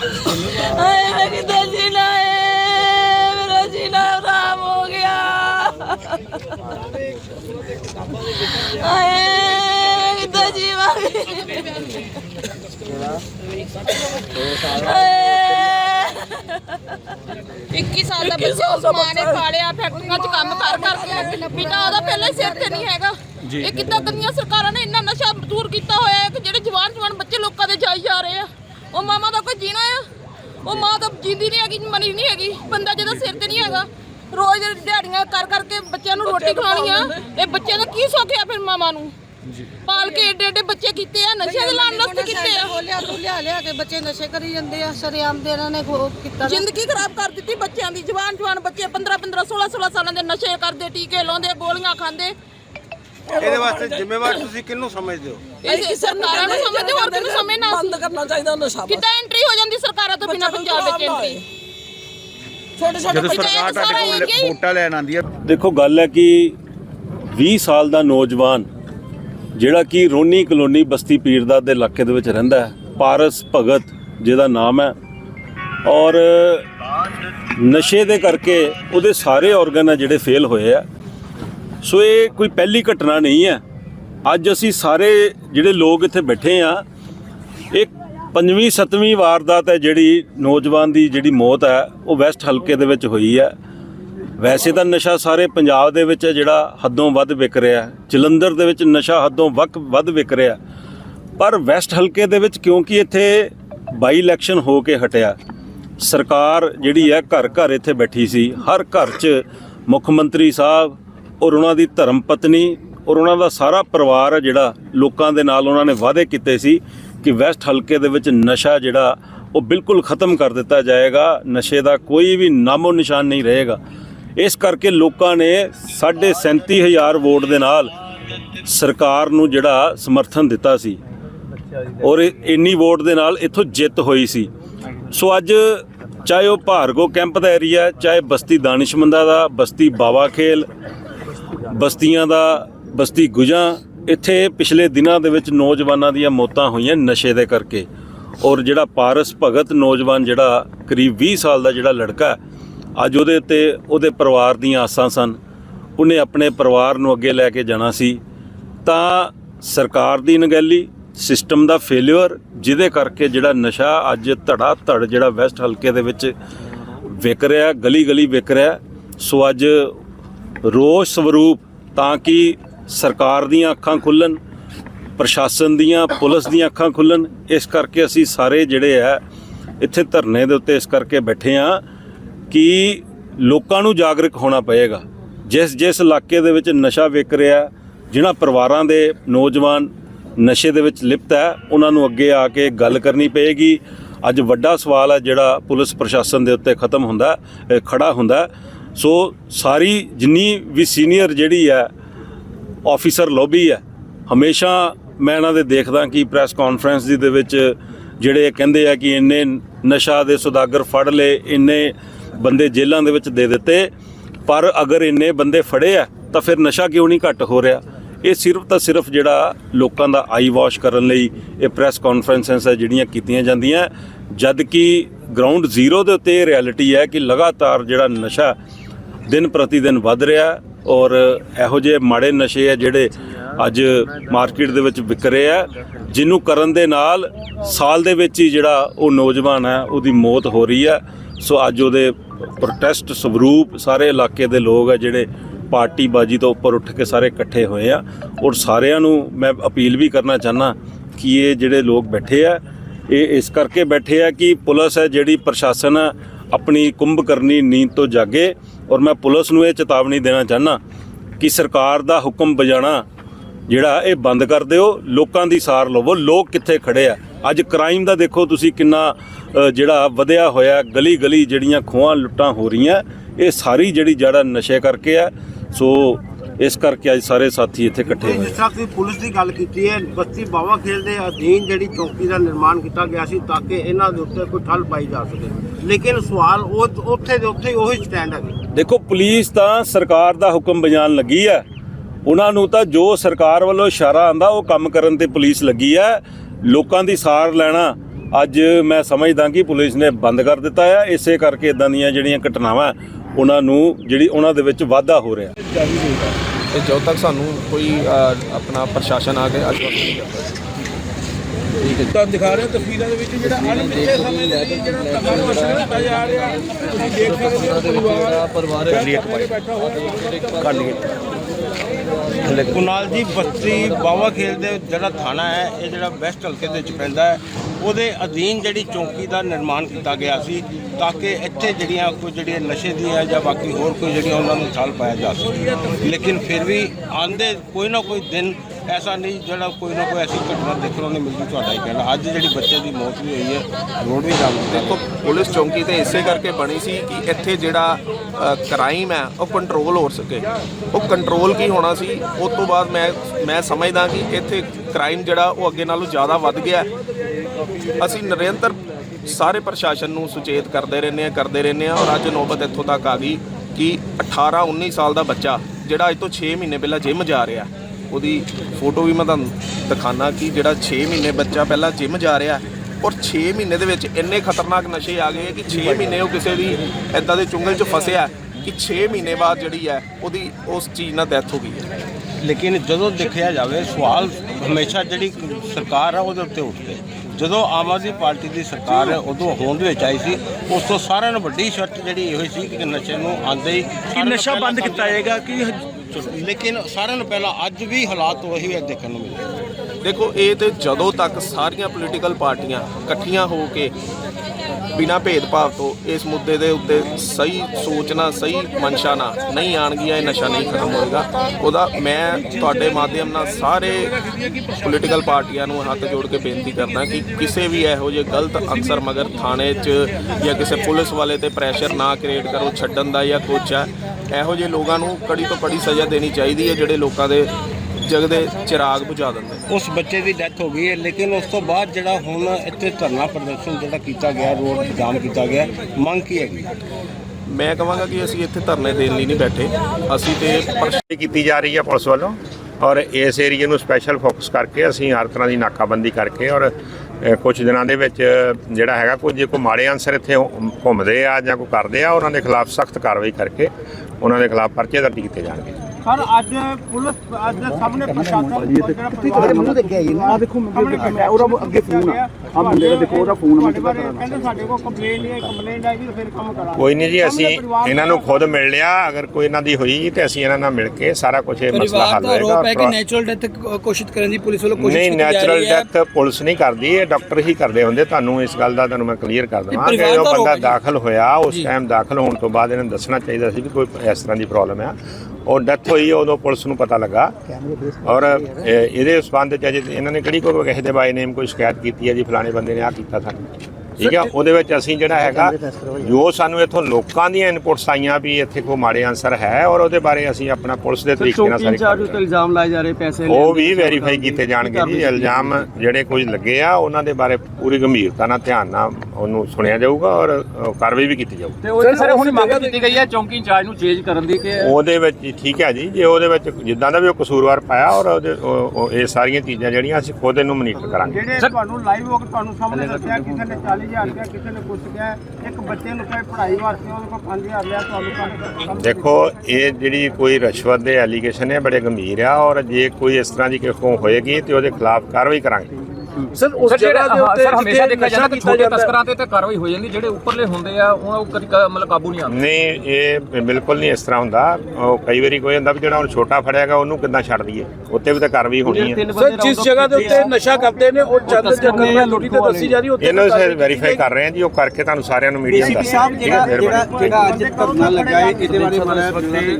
ਹਾਏ ਮੈਂ ਕਿੱਦਾਂ ਜੀਣਾ ਹੈ ਮੇਰਾ ਜੀਣਾ ਹੋ ਗਿਆ। ਹਾਏ ਮੈਂ ਕਿੱਦਾਂ ਜੀਵਾਂਗੀ। ਹਾਏ 21 ਸਾਲ ਦਾ ਬੱਚਾ ਉਸਮਾਨ ਨੇ। ਪਾਲਿਆ ਫੈਕਟਰੀਆਂ 'ਚ ਕੰਮ ਕਰ ਕਰਕੇ ਪਿਤਾ ਉਹਦਾ ਪਹਿਲਾਂ ਹੀ ਸਿਰ ਤੇ ਨਹੀਂ ਹੈਗਾ। ਇਹ ਕਿੱਦਾਂ ਕੰਨੀਆਂ ਸਰਕਾਰਾਂ ਨੇ ਇੰਨਾ ਨਸ਼ਾ ਦੂਰ ਕੀਤਾ ਹੋਇਆ ਹੈ ਕਿ ਜਿਹੜੇ ਜਵਾਨ ਜਵਾਨ ਬੱਚੇ ਲੋਕਾਂ ਦੇ ਜਾਈ ਜਾ ਰਹੇ ਆ? ਉਹ ਮਾਮਾ ਦਾ ਕੋਈ ਜੀਣਾ ਆ? ਉਹ ਮਾਂ ਤਾਂ ਜਿੰਦੀ ਨਹੀਂ ਹੈਗੀ ਮਰੀ ਨਹੀਂ ਹੈਗੀ। ਬੰਦਾ ਜਿਹਦਾ ਸਿਰ ਤੇ ਨਹੀਂ ਹੈਗਾ। ਰੋਜ਼ ਦਿਹਾੜੀਆਂ ਕਰ ਕਰਕੇ ਬੱਚਿਆਂ ਨੂੰ ਰੋਟੀ ਖਵਾਉਣੀ ਆ। ਇਹ ਬੱਚਿਆਂ ਦਾ ਕੀ ਸੁੱਖ ਆ ਫਿਰ ਮਾਮਾ ਨੂੰ? ਪਾਲ ਕੇ ਏਡੇ ਏਡੇ ਬੱਚੇ ਕੀਤੇ ਆ ਨਸ਼ੇ ਦੇ ਲਾਣ ਵਾਸਤੇ ਕੀਤੇ ਆ। ਬੋਲਿਆ ਤੂੰ ਲਿਆ ਲਿਆ ਕੇ ਬੱਚੇ ਨਸ਼ੇ ਕਰੀ ਜਾਂਦੇ ਆ ਸ਼ਰੇਆਮ ਦੇ ਇਹਨਾਂ ਨੇ ਕੀਤਾ। ਜ਼ਿੰਦਗੀ ਖਰਾਬ ਕਰ ਦਿੱਤੀ ਬੱਚਿਆਂ ਦੀ ਜਵਾਨ ਜਵਾਨ ਬੱਚੇ 15 15 16 16 ਸਾਲਾਂ ਦੇ ਨਸ਼ੇ ਕਰਦੇ ਟੀਕੇ ਲਾਉਂਦੇ ਗੋਲੀਆਂ ਖਾਂਦੇ। ਇਹਦੇ ਵਾਸਤੇ ਜ਼ਿੰਮੇਵਾਰ ਤੁਸੀਂ ਕਿਹਨੂੰ ਸਮਝਦੇ ਹੋ? ਇਹ ਸਰਕਾਰਾਂ ਨੂੰ ਸਮਝਦੇ ਹੋਰ ਕਿਹਨੂੰ ਸਮਝਣਾ ਬੰਦ ਕਰਨਾ ਚਾਹੀਦਾ ਨਸ਼ਾ ਬਸ। ਕਿੱਦਾਂ ਐਂਟਰੀ ਹੋ ਜਾਂਦੀ ਸਰਕਾਰਾਂ ਤੋਂ ਬਿਨਾਂ ਪੰਜਾਬ ਵਿੱਚ ਐਂਟਰੀ ਛੋਟੇ ਛੋਟੇ ਜਦੋਂ ਸਰਕਾਰ ਤੁਹਾਡੇ ਕੋਲ ਵੋਟਾਂ ਲੈਣ ਆਉਂਦੀ ਹੈ ਦੇਖੋ ਗੱਲ ਹੈ ਕਿ 20 ਸਾਲ ਦਾ ਨੌਜਵਾਨ ਜਿਹੜਾ ਕਿ ਰੋਨੀ ਕਲੋਨੀ ਬਸਤੀ ਪੀਰਦਾ ਦੇ ਇਲਾਕੇ ਦੇ ਵਿੱਚ ਰਹਿੰਦਾ ਹੈ ਪਾਰਸ ਭਗਤ ਜਿਹਦਾ ਨਾਮ ਹੈ ਔਰ ਨਸ਼ੇ ਦੇ ਕਰਕੇ ਉਹਦੇ ਸਾਰੇ ਆਰਗਨ ਆ ਜਿਹੜੇ ਫੇਲ ਹੋਏ ਆ। ਸੋ ਇਹ ਕੋਈ ਪਹਿਲੀ ਘਟਨਾ ਨਹੀਂ ਹੈ। ਅੱਜ ਅਸੀਂ ਸਾਰੇ ਜਿਹੜੇ ਲੋਕ ਇੱਥੇ ਬੈਠੇ ਆ ਇਹ ਪੰਜਵੀਂ, ਸੱਤਵੀਂ ਵਾਰਦਾਤ ਹੈ ਜਿਹੜੀ ਨੌਜਵਾਨ ਦੀ ਜਿਹੜੀ ਮੌਤ ਹੈ, ਉਹ ਵੈਸਟ ਹਲਕੇ ਦੇ ਵਿੱਚ ਹੋਈ ਹੈ। ਵੈਸੇ ਤਾਂ ਨਸ਼ਾ ਸਾਰੇ ਪੰਜਾਬ ਦੇ ਵਿੱਚ ਹੈ ਜਿਹੜਾ ਹੱਦੋਂ ਵੱਧ ਵਿਕ ਰਿਹਾ ਜਲੰਧਰ ਦੇ ਵਿੱਚ ਨਸ਼ਾ ਹੱਦੋਂ ਵੱਖ ਵੱਧ ਵਿਕ ਰਿਹਾ ਪਰ ਵੈਸਟ ਹਲਕੇ ਦੇ ਵਿੱਚ ਕਿਉਂਕਿ ਇੱਥੇ ਬਾਈ ਇਲੈਕਸ਼ਨ ਹੋ ਕੇ ਹਟਿਆ, ਸਰਕਾਰ ਜਿਹੜੀ ਹੈ ਘਰ ਘਰ ਇੱਥੇ ਬੈਠੀ ਸੀ। ਹਰ ਘਰ 'ਚ ਮੁੱਖ ਮੰਤਰੀ ਸਾਹਿਬ ਔਰ ਉਹਨਾਂ ਦੀ ਧਰਮ ਪਤਨੀ ਔਰ ਉਹਨਾਂ ਦਾ ਸਾਰਾ ਪਰਿਵਾਰ ਹੈ ਜਿਹੜਾ ਲੋਕਾਂ ਦੇ ਨਾਲ ਉਹਨਾਂ ਨੇ ਵਾਅਦੇ ਕੀਤੇ ਸੀ ਕਿ ਵੈਸਟ ਹਲਕੇ ਦੇ ਵਿੱਚ ਨਸ਼ਾ ਜਿਹੜਾ ਉਹ ਬਿਲਕੁਲ ਖਤਮ ਕਰ ਦਿੱਤਾ ਜਾਏਗਾ, ਨਸ਼ੇ ਦਾ ਕੋਈ ਵੀ ਨਾਮੋ ਨਿਸ਼ਾਨ ਨਹੀਂ ਰਹੇਗਾ। ਇਸ ਕਰਕੇ ਲੋਕਾਂ ਨੇ 37000 ਵੋਟ ਦੇ ਨਾਲ ਸਰਕਾਰ ਨੂੰ ਜਿਹੜਾ ਸਮਰਥਨ ਦਿੱਤਾ ਸੀ। ਔਰ ਇੰਨੀ ਵੋਟ ਦੇ ਨਾਲ ਇੱਥੋਂ ਜਿੱਤ ਹੋਈ ਸੀ। ਸੋ ਅੱਜ ਚਾਹੇ ਉਹ ਭਾਰਗੋ ਕੈਂਪ ਦਾ ਏਰੀਆ ਚਾਹੇ ਬਸਤੀ ਦਾਨਿਸ਼ਮੰਦਾ ਦਾ, ਬਸਤੀ ਬਾਵਾ ਖੇਲ ਬਸਤੀਆਂ ਦਾ ਬਸਤੀ ਗੁਜਾਂ ਇੱਥੇ ਪਿਛਲੇ ਦਿਨਾਂ ਦੇ ਵਿੱਚ ਨੌਜਵਾਨਾਂ ਦੀਆਂ ਮੌਤਾਂ ਹੋਈਆਂ ਨਸ਼ੇ ਦੇ ਕਰਕੇ। ਔਰ ਜਿਹੜਾ ਪਾਰਸ ਭਗਤ ਨੌਜਵਾਨ ਜਿਹੜਾ ਕਰੀਬ 20 ਸਾਲ ਦਾ ਜਿਹੜਾ ਲੜਕਾ ਅੱਜ ਉਹਦੇ ਉੱਤੇ ਉਹਦੇ ਪਰਿਵਾਰ ਦੀਆਂ ਆਸਾਂ ਸਨ। ਉਹਨੇ ਆਪਣੇ ਪਰਿਵਾਰ ਨੂੰ ਅੱਗੇ ਲੈ ਕੇ ਜਾਣਾ ਸੀ। ਤਾਂ ਸਰਕਾਰ ਦੀ ਨਗੈਲੀ, ਸਿਸਟਮ ਦਾ ਫੇਲਿਅਰ, ਜਿਹਦੇ ਕਰਕੇ ਜਿਹੜਾ ਨਸ਼ਾ ਅੱਜ ਧੜਾ ਧੜ ਜਿਹੜਾ ਵੈਸਟ ਹਲਕੇ ਦੇ ਵਿੱਚ ਵਿਕ ਰਿਹਾ ਗਲੀ ਗਲੀ ਵਿਕ ਰਿਹਾ। ਸੋ ਅੱਜ ਰੋਸ ਸਵਰੂਪ ਤਾਂ ਕਿ ਸਰਕਾਰ ਦੀਆਂ ਅੱਖਾਂ ਖੁੱਲਣ ਪ੍ਰਸ਼ਾਸਨ ਦੀਆਂ ਪੁਲਿਸ ਦੀਆਂ ਅੱਖਾਂ ਖੁੱਲਣ। ਇਸ ਕਰਕੇ ਅਸੀਂ ਸਾਰੇ ਜਿਹੜੇ ਆ ਇੱਥੇ ਧਰਨੇ ਦੇ ਉੱਤੇ ਇਸ ਕਰਕੇ ਬੈਠੇ ਆ ਕਿ ਲੋਕਾਂ ਨੂੰ ਜਾਗਰੂਕ ਹੋਣਾ ਪਏਗਾ। ਜਿਸ ਜਿਸ ਇਲਾਕੇ ਦੇ ਵਿੱਚ ਨਸ਼ਾ ਵਿਕ ਰਿਹਾ ਜਿਨ੍ਹਾਂ ਪਰਿਵਾਰਾਂ ਦੇ ਨੌਜਵਾਨ ਨਸ਼ੇ ਦੇ ਵਿੱਚ ਲਿਪਤ ਹੈ ਉਹਨਾਂ ਨੂੰ ਅੱਗੇ ਆ ਕੇ ਗੱਲ ਕਰਨੀ ਪਏਗੀ। ਅੱਜ ਵੱਡਾ ਸਵਾਲ ਹੈ ਜਿਹੜਾ ਪੁਲਿਸ ਪ੍ਰਸ਼ਾਸਨ ਦੇ ਉੱਤੇ ਖਤਮ ਹੁੰਦਾ ਹੈ, ਖੜਾ ਹੁੰਦਾ। ਸੋ ਸਾਰੀ ਜਿੰਨੀ ਵੀ ਸੀਨੀਅਰ ਜਿਹੜੀ ਹੈ ਆਫੀਸਰ ਲੋਬੀ ਹੈ, ਹਮੇਸ਼ਾ ਮੈਂ ਇਹਨਾਂ ਦੇ ਦੇਖਦਾ ਕਿ ਪ੍ਰੈਸ ਕਾਨਫਰੰਸ ਦੀ ਦੇ ਵਿੱਚ ਜਿਹੜੇ ਕਹਿੰਦੇ ਆ ਕਿ ਇੰਨੇ ਨਸ਼ਾ ਦੇ ਸੁਦਾਗਰ ਫੜ ਲਏ, ਇੰਨੇ ਬੰਦੇ ਜੇਲ੍ਹਾਂ ਦੇ ਵਿੱਚ ਦੇ ਦਿੱਤੇ, ਪਰ ਅਗਰ ਇੰਨੇ ਬੰਦੇ ਫੜੇ ਆ, ਤਾਂ ਫਿਰ ਨਸ਼ਾ ਕਿਉਂ ਨਹੀਂ ਘੱਟ ਹੋ ਰਿਹਾ? ਇਹ ਸਿਰਫ ਤਾਂ ਸਿਰਫ ਜਿਹੜਾ ਲੋਕਾਂ ਦਾ ਆਈ ਵਾਸ਼ ਕਰਨ ਲਈ ਇਹ ਪ੍ਰੈਸ ਕਾਨਫਰੰਸਸ ਹੈ ਜਿਹੜੀਆਂ ਕੀਤੀਆਂ ਜਾਂਦੀਆਂ ਜਦ ਕਿ ਗਰਾਊਂਡ ਜ਼ੀਰੋ ਦੇ ਉੱਤੇ ਇਹ ਰਿਐਲਿਟੀ ਹੈ ਕਿ ਲਗਾਤਾਰ ਜਿਹੜਾ ਨਸ਼ਾ ਦਿਨ ਪ੍ਰਤੀ ਦਿਨ ਵੱਧ ਰਿਹਾ ਔਰ ਇਹੋ ਜਿਹੇ ਮਾੜੇ ਨਸ਼ੇ ਆ ਜਿਹੜੇ ਅੱਜ ਮਾਰਕੀਟ ਦੇ ਵਿੱਚ ਵਿਕ ਰਹੇ ਆ, ਜਿਹਨੂੰ ਕਰਨ ਦੇ ਨਾਲ ਸਾਲ ਦੇ ਵਿੱਚ ਹੀ ਜਿਹੜਾ ਉਹ ਨੌਜਵਾਨ ਹੈ, ਉਹਦੀ ਮੌਤ ਹੋ ਰਹੀ ਹੈ ਸੋ ਅੱਜ ਉਹਦੇ ਪ੍ਰੋਟੈਸਟ ਸਵਰੂਪ ਸਾਰੇ ਇਲਾਕੇ ਦੇ ਲੋਕ ਆ ਜਿਹੜੇ ਪਾਰਟੀ ਬਾਜੀ ਤੋਂ ਉੱਪਰ ਉੱਠ ਕੇ ਸਾਰੇ ਇਕੱਠੇ ਹੋਏ ਆ। ਔਰ ਸਾਰਿਆਂ ਨੂੰ ਮੈਂ ਅਪੀਲ ਵੀ ਕਰਨਾ ਚਾਹਨਾ ਕਿ ਇਹ ਜਿਹੜੇ ਲੋਕ ਬੈਠੇ ਆ, ਇਹ ਇਸ ਕਰਕੇ ਬੈਠੇ ਆ ਕਿ ਪੁਲਿਸ ਹੈ ਜਿਹੜੀ ਪ੍ਰਸ਼ਾਸਨ ਹੈ ਆਪਣੀ ਕੁੰਭਕਰਨੀ ਨੀਂਦ ਤੋਂ ਜਾਗੇ ਔਰ ਮੈਂ ਪੁਲਿਸ ਨੂੰ ਇਹ ਚੇਤਾਵਨੀ ਦੇਣਾ ਚਾਹਨਾ ਕਿ ਸਰਕਾਰ ਦਾ ਹੁਕਮ ਬਜਾਣਾ ਜਿਹੜਾ ਇਹ ਬੰਦ ਕਰ ਦਿਓ, ਲੋਕਾਂ ਦੀ ਸਾਰ ਲਵੋ, ਲੋਕ ਕਿੱਥੇ ਖੜੇ ਆ? ਅੱਜ ਕ੍ਰਾਈਮ ਦਾ ਦੇਖੋ ਤੁਸੀਂ ਕਿੰਨਾ ਜਿਹੜਾ ਵਧਿਆ ਹੋਇਆ ਗਲੀ ਗਲੀ ਜਿਹੜੀਆਂ ਖੋਹਾਂ ਲੁੱਟਾਂ ਹੋ ਰਹੀਆਂ, ਇਹ ਸਾਰੀ ਜਿਹੜੀ ਜੜਾ ਨਸ਼ੇ ਕਰਕੇ ਆ। ਸੋ ਇਸ ਕਰਕੇ ਅੱਜ ਸਾਰੇ ਸਾਥੀ ਇੱਥੇ ਇਕੱਠੇ ਹੋਏ। ਜਿਸ ਤਰ੍ਹਾਂ ਤੁਸੀਂ ਪੁਲਿਸ ਦੀ ਗੱਲ ਕੀਤੀ ਹੈ, ਬਸਤੀ ਬਾਵਾ ਖੇਲ ਦੇ ਅਧੀਨ ਜਿਹੜੀ ਚੌਕੀ ਦਾ ਨਿਰਮਾਣ ਕੀਤਾ ਗਿਆ ਸੀ ਤਾਂ ਕਿ ਇਹਨਾਂ ਦੇ ਉੱਤੇ ਕੋਈ ਠੱਲ ਪਾਈ ਜਾ ਸਕੇ। ਲੇਕਿਨ ਸਵਾਲ ਉਹ, ਉੱਥੇ ਦੇ ਉੱਥੇ ਉਹੀ ਸਟੈਂਡ ਹੈ ਦੇਖੋ, ਪੁਲਿਸ ਤਾਂ ਸਰਕਾਰ ਦਾ ਹੁਕਮ ਬਜਾਨ ਲੱਗੀ ਹੈ। ਉਹਨਾਂ ਨੂੰ ਤਾਂ ਜੋ ਸਰਕਾਰ ਵੱਲੋਂ ਇਸ਼ਾਰਾ ਆਂਦਾ, ਉਹ ਕੰਮ ਕਰਨ ਤੇ ਪੁਲਿਸ ਲੱਗੀ ਹੈ। ਲੋਕਾਂ ਦੀ ਸਾਰ ਲੈਣਾ ਅੱਜ ਮੈਂ ਸਮਝਦਾ ਕਿ ਪੁਲਿਸ ਨੇ ਬੰਦ ਕਰ ਦਿੱਤਾ ਹੈ ਇਸੇ ਕਰਕੇ ਇਦਾਂ ਦੀਆਂ ਜਿਹੜੀਆਂ ਘਟਨਾਵਾਂ ਉਹਨਾਂ ਨੂੰ ਜਿਹੜੀ ਉਹਨਾਂ ਦੇ ਵਿੱਚ ਵਾਧਾ ਹੋ ਰਿਹਾ। ਤੇ ਜਦੋਂ ਤੱਕ ਸਾਨੂੰ ਕੋਈ ਆਪਣਾ ਪ੍ਰਸ਼ਾਸਨ ਆ ਕੇ ਅੱਜ ਨਹੀਂ ਕਰਦਾ ਤੁਹਾਨੂੰ ਦਿਖਾ ਰਹੇ ਤਸਵੀਰਾਂ ਦੇ ਵਿੱਚ ਜਿਹੜਾ ਅਣਮਿੱਥੇ ਸਮੇਂ ਦੇ ਲਈ ਜਿਹੜਾ ਪ੍ਰਦਰਸ਼ਨ ਕੀਤਾ ਜਾ ਰਿਹਾ ਤੁਸੀਂ ਦੇਖ ਸਕਦੇ ਹੋ ਪਰਿਵਾਰ ਬੈਠਾ ਹੋਇਆ ਕੁਨਾਲ ਜੀ ਬੱਤੀ ਬਾਵਾ ਖੇਲ ਦੇ ਜਿਹੜਾ ਥਾਣਾ ਹੈ ਇਹ ਜਿਹੜਾ ਵੈਸਟ ਹਲਕੇ ਦੇ ਵਿੱਚ ਪੈਂਦਾ ਹੈ ਉਹਦੇ ਅਧੀਨ ਜਿਹੜੀ ਚੌਂਕੀ ਦਾ ਨਿਰਮਾਣ ਕੀਤਾ ਗਿਆ ਸੀ ਤਾਂ ਕਿ ਇੱਥੇ ਜਿਹੜੀਆਂ ਕੋਈ ਜਿਹੜੀਆਂ ਨਸ਼ੇ ਦੀਆਂ ਜਾਂ ਬਾਕੀ ਹੋਰ ਕੋਈ ਜਿਹੜੀਆਂ ਉਹਨਾਂ ਨੂੰ ਠੱਲ ਪਾਇਆ ਜਾ ਸਕੇ। ਲੇਕਿਨ ਫਿਰ ਵੀ ਆਂਦੇ ਕੋਈ ਨਾ ਕੋਈ ਦਿਨ ਐਸਾ ਨਹੀਂ ਜਿਹੜਾ ਕੋਈ ਨਾ ਕੋਈ ਐਸੀ ਘਟਨਾ ਦੇਖਣ ਨੂੰ ਮਿਲਦੀ ਤੁਹਾਡਾ ਹੀ ਕਹਿਣਾ। ਅੱਜ ਜਿਹੜੀ ਬੱਚੇ ਦੀ ਮੌਤ ਵੀ ਹੋਈ ਹੈ ਰੋਡ ਵੀ ਜਾਮ ਦੇਖੋ ਪੁਲਿਸ ਚੌਂਕੀ ਤੇ ਇਸੇ ਕਰਕੇ ਬਣੀ ਸੀ ਕਿ ਇੱਥੇ ਜਿਹੜਾ ਕ੍ਰਾਈਮ ਹੈ ਉਹ ਕੰਟਰੋਲ ਹੋ ਸਕੇ। ਉਹ ਕੰਟਰੋਲ ਕੀ ਹੋਣਾ ਸੀ? ਉਸ ਤੋਂ ਬਾਅਦ ਮੈਂ ਮੈਂ ਸਮਝਦਾ ਕਿ ਇੱਥੇ ਕ੍ਰਾਈਮ ਜਿਹੜਾ ਉਹ ਅੱਗੇ ਨਾਲੋਂ ਜ਼ਿਆਦਾ ਵੱਧ ਗਿਆ। ਅਸੀਂ ਨਿਰੰਤਰ ਸਾਰੇ ਪ੍ਰਸ਼ਾਸਨ ਨੂੰ ਸੁਚੇਤ ਕਰਦੇ ਰਹਿੰਦੇ ਆ ਕਰਦੇ ਰਹਿੰਦੇ ਆ ਔਰ ਅੱਜ ਨੌਬਤ ਇੱਥੋਂ ਤੱਕ ਆ ਗਈ ਕਿ 18 19 ਸਾਲ ਦਾ ਬੱਚਾ ਜਿਹੜਾ ਅੱਜ ਤੋਂ 6 ਮਹੀਨੇ ਪਹਿਲਾਂ ਜਿਮ ਜਾ ਰਿਹਾ ਉਹਦੀ ਫੋਟੋ ਵੀ ਮੈਂ ਤੁਹਾਨੂੰ ਦਿਖਾਣਾ ਕਿ ਜਿਹੜਾ 6 ਮਹੀਨੇ ਬੱਚਾ ਪਹਿਲਾਂ ਜਿਮ ਜਾ ਰਿਹਾ ਔਰ 6 ਮਹੀਨੇ ਦੇ ਵਿੱਚ ਇੰਨੇ ਖਤਰਨਾਕ ਨਸ਼ੇ ਆ ਗਏ ਕਿ 6 ਮਹੀਨੇ ਉਹ ਕਿਸੇ ਦੀ ਐਦਾਂ ਦੇ ਚੁੰਗਲ 'ਚ ਫਸਿਆ ਕਿ 6 ਮਹੀਨੇ ਬਾਅਦ ਜਿਹੜੀ ਹੈ ਉਹਦੀ ਉਸ ਚੀਜ਼ ਨਾਲ ਡੈਥ ਹੋ ਗਈ ਹੈ। ਲੇਕਿਨ ਜਦੋਂ ਦੇਖਿਆ ਜਾਵੇ ਸਵਾਲ ਹਮੇਸ਼ਾ ਜਿਹੜੀ ਸਰਕਾਰ ਆ ਉਹਦੇ ਉੱਤੇ ਉੱਠਦੇ। ਜਦੋਂ ਆਮ ਆਦਮੀ ਪਾਰਟੀ ਦੀ ਸਰਕਾਰ ਹੈ ਉਦੋਂ ਹੋਂਦ ਵਿੱਚ ਆਈ ਸੀ ਉਸ ਤੋਂ ਸਾਰਿਆਂ ਨੂੰ ਵੱਡੀ ਸ਼ਰਤ ਜਿਹੜੀ ਇਹੋ ਹੀ ਸੀ ਕਿ ਨਸ਼ੇ ਨੂੰ ਆਂਦੇ ਹੀ ਕਿ ਨਸ਼ਾ ਬੰਦ ਕੀਤਾ ਜਾਏਗਾ ਕਿ ਲੇਕਿਨ ਸਾਰਿਆਂ ਨੂੰ ਪਹਿਲਾਂ ਅੱਜ ਵੀ ਹਾਲਾਤ ਉਹੀ ਹੈ ਦੇਖਣ ਨੂੰ ਮਿਲਦੇ ਦੇਖੋ ਇਹ ਤੇ ਜਦੋਂ ਤੱਕ ਸਾਰੀਆਂ ਪੋਲੀਟੀਕਲ ਪਾਰਟੀਆਂ ਇਕੱਠੀਆਂ ਹੋ ਕੇ ਬਿਨਾਂ ਭੇਦਭਾਵ ਤੋਂ ਇਸ ਮੁੱਦੇ ਦੇ ਉੱਤੇ ਸਹੀ ਸੋਚਣਾ, ਸਹੀ ਮਨਸ਼ਾ ਨਾਲ ਨਹੀਂ ਆਣਗੀਆਂ, ਇਹ ਨਸ਼ਾ ਨਹੀਂ ਖਤਮ ਹੋਏਗਾ। ਉਹਦਾ ਮੈਂ ਤੁਹਾਡੇ ਮਾਧਿਅਮ ਨਾਲ ਸਾਰੇ ਪੋਲੀਟੀਕਲ ਪਾਰਟੀਆਂ ਨੂੰ ਹੱਥ ਜੋੜ ਕੇ ਬੇਨਤੀ ਕਰਦਾ ਕਿ ਕਿਸੇ ਵੀ ਇਹੋ ਜਿਹੇ ਗਲਤ ਅਨਸਰ ਮਗਰ ਥਾਣੇ 'ਚ ਜਾਂ ਕਿਸੇ ਪੁਲਿਸ ਵਾਲੇ ਤੇ ਪ੍ਰੈਸ਼ਰ ਨਾ ਕ੍ਰੀਏਟ ਕਰੋ, ਛੱਡਣ ਦਾ ਜਾਂ ਕੁਛ ਹੈ, ਇਹੋ ਜਿਹੇ ਲੋਕਾਂ ਨੂੰ ਕੜੀ ਤੋਂ ਕੜੀ ਸਜ਼ਾ ਦੇਣੀ ਚਾਹੀਦੀ ਹੈ, ਜਿਹੜੇ ਲੋਕਾਂ ਦੇ ਜਗਦੇ ਚਿਰਾਗ ਬੁਝਾ ਦਿੰਦੇ ਉਸ ਬੱਚੇ ਦੀ ਡੈਥ ਹੋ ਗਈ ਹੈ ਲੇਕਿਨ ਉਸ ਤੋਂ ਬਾਅਦ ਜਿਹੜਾ ਹੁਣ ਇੱਥੇ ਧਰਨਾ ਪ੍ਰਦਰਸ਼ਨ ਜਿਹੜਾ ਕੀਤਾ ਗਿਆ ਰੋਡ ਜਾਮ ਕੀਤਾ ਗਿਆ ਮੰਗ ਕੀ ਹੈਗੀ? ਮੈਂ ਕਹਾਂਗਾ ਕਿ ਅਸੀਂ ਇੱਥੇ ਧਰਨੇ ਦੇਣ ਲਈ ਨਹੀਂ ਬੈਠੇ। ਅਸੀਂ ਤੇ ਪ੍ਰਸ਼- ਕੀਤੀ ਜਾ ਰਹੀ ਹੈ ਪੁਲਿਸ ਵੱਲੋਂ ਔਰ ਇਸ ਏਰੀਏ ਨੂੰ ਸਪੈਸ਼ਲ ਫੋਕਸ ਕਰਕੇ ਅਸੀਂ ਹਰ ਤਰ੍ਹਾਂ ਦੀ ਨਾਕਾਬੰਦੀ ਕਰਕੇ ਔਰ ਕੁਝ ਦਿਨਾਂ ਦੇ ਵਿੱਚ ਜਿਹੜਾ ਹੈਗਾ ਕੋਈ ਜੇ ਕੋਈ ਮਾੜੇ ਅਨਸਰ ਇੱਥੇ ਘੁੰਮਦੇ ਆ ਜਾਂ ਕੋਈ ਕਰਦੇ ਆ ਉਹਨਾਂ ਦੇ ਖਿਲਾਫ ਸਖਤ ਕਾਰਵਾਈ ਕਰਕੇ ਉਹਨਾਂ ਦੇ ਖਿਲਾਫ ਪਰਚੇ ਦਰਜ ਕੀਤੇ ਜਾਣਗੇ। ਸਰ ਅੱਜ ਪੁਲਿਸ ਅੱਜ ਸਾਹਮਣੇ ਪ੍ਰਸ਼ਾਸਨ ਜਿਹੜਾ ਪਰਿਵਾਰ ਮੂੰਹ ਤੇ ਗਿਆ ਜੀ? ਆ ਦੇਖੋ ਮੁੰਡੇ ਦੇ ਮੈਂ ਉਹਦਾ ਅੱਗੇ ਫੋਨ ਆ। ਆ ਮੁੰਡੇ ਦਾ ਦੇਖੋ ਉਹਦਾ ਫੋਨ ਮੈਂ ਕਿੱਦਾਂ ਕਰਾਂ? ਕਹਿੰਦੇ ਸਾਡੇ ਕੋਲ ਕੰਪਲੇਂਟ ਹੈ ਕੰਪਲੇਂਟ ਆਏਗੀ ਤਾਂ ਫਿਰ ਕੰਮ ਕਰਾਂਗੇ। ਕੋਈ ਨਹੀਂ ਜੀ ਅਸੀਂ ਇਹਨਾਂ ਨੂੰ ਖੁਦ ਮਿਲ ਲਿਆ ਅਗਰ ਕੋਈ ਇਹਨਾਂ ਦੀ ਹੋਈ ਤੇ ਅਸੀਂ ਇਹਨਾਂ ਨਾਲ ਮਿਲ ਕੇ ਸਾਰਾ ਕੁਝ ਇਹ ਮਸਲਾ ਹੱਲ ਹੋਏਗਾ ਨੈਚੁਰਲ ਡੈਥ ਘੋਸ਼ਿਤ ਕਰਨ ਦੀ ਪੁਲਿਸ ਵੱਲੋਂ ਨਹੀਂ ਨੈਚੁਰਲ ਡੈਥ ਪੁਲਿਸ ਨਹੀਂ ਕਰਦੀ ਇਹ ਡਾਕਟਰ ਹੀ ਕਰਦੇ ਹੁੰਦੇ ਤੁਹਾਨੂੰ ਇਸ ਗੱਲ ਦਾ ਤੁਹਾਨੂੰ ਮੈਂ ਕਲੀਅਰ ਕਰ ਦਵਾਂ ਕਿ ਉਹ ਬੰਦਾ ਦਾਖਲ ਹੋਇਆ ਉਸ ਟਾਈਮ ਦਾਖਲ ਹੋਣ ਤੋਂ ਬਾਅਦ ਇਹਨੂੰ ਦੱਸਣਾ ਚਾਹੀਦਾ ਸੀ ਕਿ ਕੋਈ ਇਸ ਤਰ੍ਹਾਂ ਦੀ ਪ੍ਰੋਬਲਮ ਆ। ਉਹ ਡੈਥ ਹੋਈ ਉਦੋਂ ਪੁਲਿਸ ਨੂੰ ਪਤਾ ਲੱਗਾ। ਔਰ ਇਹ- ਇਹਦੇ ਸੰਬੰਧ ਚ ਅਜੇ ਇਹਨਾਂ ਨੇ ਕਿਹੜੀ ਕੋਈ ਕਿਸੇ ਦੇ ਬਾਈ ਨੇਮ ਕੋਈ ਸ਼ਿਕਾਇਤ ਕੀਤੀ ਹੈ ਜੀ? ਫਲਾਣੇ ਬੰਦੇ ਨੇ ਆ ਕੀਤਾ ਸਾਨੂੰ। ਠੀਕ ਹੈ? ਉਹਦੇ ਵਿੱਚ ਅਸੀਂ ਜਿਹੜਾ ਹੈਗਾ ਜੋ। ਸਾਨੂੰ ਇੱਥੋਂ ਲੋਕਾਂ ਦੀਆਂ ਇਨਪੁਟਸ ਆਈਆਂ ਵੀ ਇੱਥੇ ਕੋਈ ਮਾੜੇ ਆਨਸਰ ਹੈ ਔਰ ਉਹਦੇ ਬਾਰੇ ਅਸੀਂ ਆਪਣਾ ਪੁਲਿਸ ਦੇ ਤਰੀਕੇ ਨਾਲ ਸਾਰੀ ਕਾਰਵਾਈ ਕਰਾਂਗੇ। ਇਲਜ਼ਾਮ ਲਾਏ ਜਾ ਰਹੇ ਪੈਸੇ ਉਹ ਵੀ ਵੈਰੀਫਾਈ ਕੀਤੇ ਜਾਣਗੇ ਜੀ। ਇਲਜ਼ਾਮ ਜਿਹੜੇ ਕੁਝ ਲੱਗੇ ਆ ਉਹਨਾਂ ਦੇ ਬਾਰੇ ਪੂਰੀ ਗੰਭੀਰਤਾ ਨਾਲ ਧਿਆਨ ਨਾਲ ਉਹਨੂੰ ਸੁਣਿਆ ਜਾਊਗਾ ਔਰ ਅ, ਕਾਰਵਾਈ ਵੀ ਕੀਤੀ ਜਾਊਗੀ। ਤੇ ਉਹ ਸਰ ਹੁਣ ਮੰਗ ਕੀਤੀ ਗਈ ਹੈ ਚੌਂਕੀ ਇੰਚਾਰਜ ਨੂੰ ਚੇਂਜ ਕਰਨ ਦੀ ਕਿ ਉਹਦੇ ਵਿੱਚ ਠੀਕ ਹੈ ਜੀ ਜੇ ਉਹਦੇ ਵਿੱਚ ਜਿੱਦਾਂ ਦਾ ਵੀ ਉਹ ਕਸੂਰਵਾਰ ਪਾਇਆ ਔਰ ਉਹਦੇ ਉਹ- ਉਹ ਇਹ ਸਾਰੀਆਂ ਚੀਜ਼ਾਂ ਜਿਹੜੀਆਂ ਅਸੀਂ ਖੁਦ ਇਹਨੂੰ ਮਨੀਟਰ ਕਰਾਂਗੇ। ਜਿਹੜੇ ਤੁਹਾਨੂੰ ਲਾਈਵ ਹੋ ਕੇ ਤੁਹਾਨੂੰ ਸਾਹਮਣੇ ਦੱਸਿਆ ਕਿਸੇ ਨੇ 40000 ਰੁਪਇਆ ਕਿਸੇ ਨੇ ਕੁਛ ਕਿਹਾ ਇੱਕ ਬੱਚੇ ਨੂੰ ਕਹੇ ਪੜ੍ਹਾਈ ਵਾਸਤੇ ਉਹਦੇ ਕੋਲ 5000 ਲਿਆ ਤੁਹਾਨੂੰ ਕੰਮ ਦੇਖੋ ਇਹ ਜਿਹੜੀ ਕੋਈ ਰਸ਼ਵਤ ਦੇ ਐਲੀਗੇਸ਼ਨ ਹੈ ਬੜੇ ਗੰਭੀਰ ਆ ਔਰ ਜੇ ਕੋਈ ਇਸ ਤਰ੍ਹਾਂ ਦੀ ਕਿਸੇ ਕੋਲ ਹੋਏਗੀ ਤੇ ਉਹਦੇ ਖਿਲਾਫ ਕਾਰਵਾਈ ਕਰਾਂਗੇ। ਸਰ ਉਸ ਜਗ੍ਹਾ ਦੇ ਉੱਤੇ ਸਰ ਹਮੇਸ਼ਾ ਦੇਖਿਆ ਜਾਂਦਾ ਕਿ ਛੋਟੇ ਤਸਕਰਾਂ ਤੇ ਤਾਂ ਕਾਰਵਾਈ ਹੋ ਜਾਂਦੀ ਜਿਹੜੇ ਉੱਪਰਲੇ ਹੁੰਦੇ ਆ ਉਹਨਾਂ ਉਹ ਕਦੀ ਮਤਲਬ ਕਾਬੂ ਨਹੀਂ ਆਉਂਦੇ। ਨਹੀਂ ਇਹ ਬਿਲਕੁਲ ਨਹੀਂ ਇਸ ਤਰ੍ਹਾਂ ਹੁੰਦਾ। ਉਹ ਕਈ ਵਾਰੀ ਕੋਈ ਹੁੰਦਾ ਵੀ ਜਿਹੜਾ ਹੁਣ ਛੋਟਾ ਫੜਿਆਗਾ ਉਹਨੂੰ ਕਿੱਦਾਂ ਛੱਡ ਦਈਏ? ਉੱਤੇ ਵੀ ਤਾਂ ਕਾਰਵਾਈ ਹੋਣੀ ਹੈ ਸਰ ਜਿਸ ਜਗ੍ਹਾ ਦੇ ਉੱਤੇ ਨਸ਼ਾ ਕਰਦੇ ਨੇ ਉਹ ਚੰਦ ਜਗ੍ਹਾ ਲੁੱਟੀ ਤੇ ਦੱਸੀ ਜਾ ਰਹੀ ਉੱਥੇ ਇਹਨੂੰ ਵੈਰੀਫਾਈ ਕਰ ਰਹੇ ਹਾਂ ਜੀ ਉਹ ਕਰਕੇ ਤੁਹਾਨੂੰ ਸਾਰਿਆਂ ਨੂੰ ਮੀਡੀਆ ਨੂੰ ਦੱਸ ਸਾਹਿਬ ਜਿਹੜਾ ਜਿਹੜਾ ਜਿਹੜਾ ਅੱਜ ਧਰਨਾ ਲੱਗਾ ਹੈ ਇਹਦੇ ਬਾਰੇ ਮਾੜਾ